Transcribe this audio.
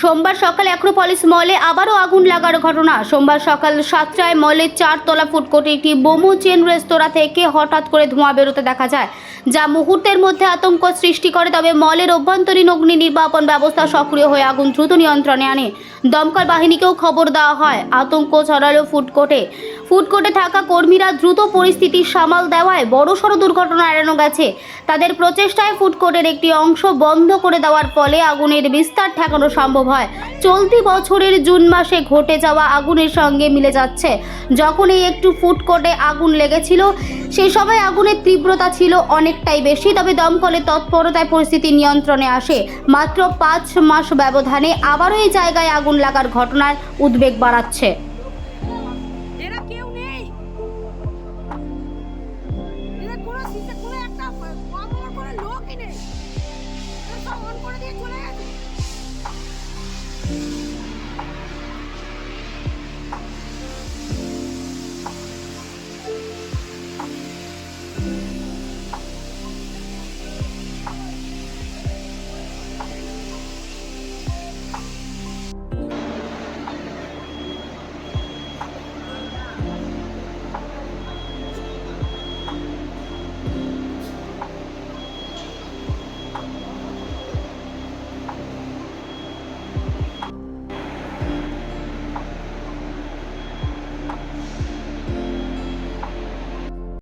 সোমবার সকালে অ্যাক্রোপলিস মলে আবারও আগুন লাগার ঘটনা। সোমবার সকাল সাতটায় মলের চারতলা ফুটকোটে একটি মোমো চেন রেস্তোরাঁ থেকে হঠাৎ করে ধোঁয়া বেরোতে দেখা যায়, যা মুহূর্তের মধ্যে আতঙ্ক সৃষ্টি করে, তবে মলের অভ্যন্তরীণ অগ্নি নির্বাপন ব্যবস্থা সক্রিয় হয়ে আগুন দ্রুত নিয়ন্ত্রণে আনে। দমকল বাহিনীকেও খবর দেওয়া হয়, আতঙ্ক ছড়ালো ফুটকোটে। ফুডকোর্টে থাকা কর্মীরা দ্রুত পরিস্থিতি সামাল দেওয়ায় বড়সড় দুর্ঘটনা এড়ানো গেছে। তাদের প্রচেষ্টায় ফুডকোর্টের একটি অংশ বন্ধ করে দেওয়ার ফলে আগুনের বিস্তার ঠেকানো সম্ভব হয়। চলতি বছরের জুন মাসে ঘটে যাওয়া আগুনের সঙ্গে মিলে যাচ্ছে। যখন এই একটু ফুডকোর্টে আগুন লেগেছিল সেই সময় আগুনের তীব্রতা ছিল অনেকটাই বেশি, তবে দমকলের তৎপরতায় পরিস্থিতি নিয়ন্ত্রণে আসে। মাত্র পাঁচ মাস ব্যবধানে আবারও এই জায়গায় আগুন লাগার ঘটনার উদ্বেগ বাড়াচ্ছে। করে দিয়ে চলে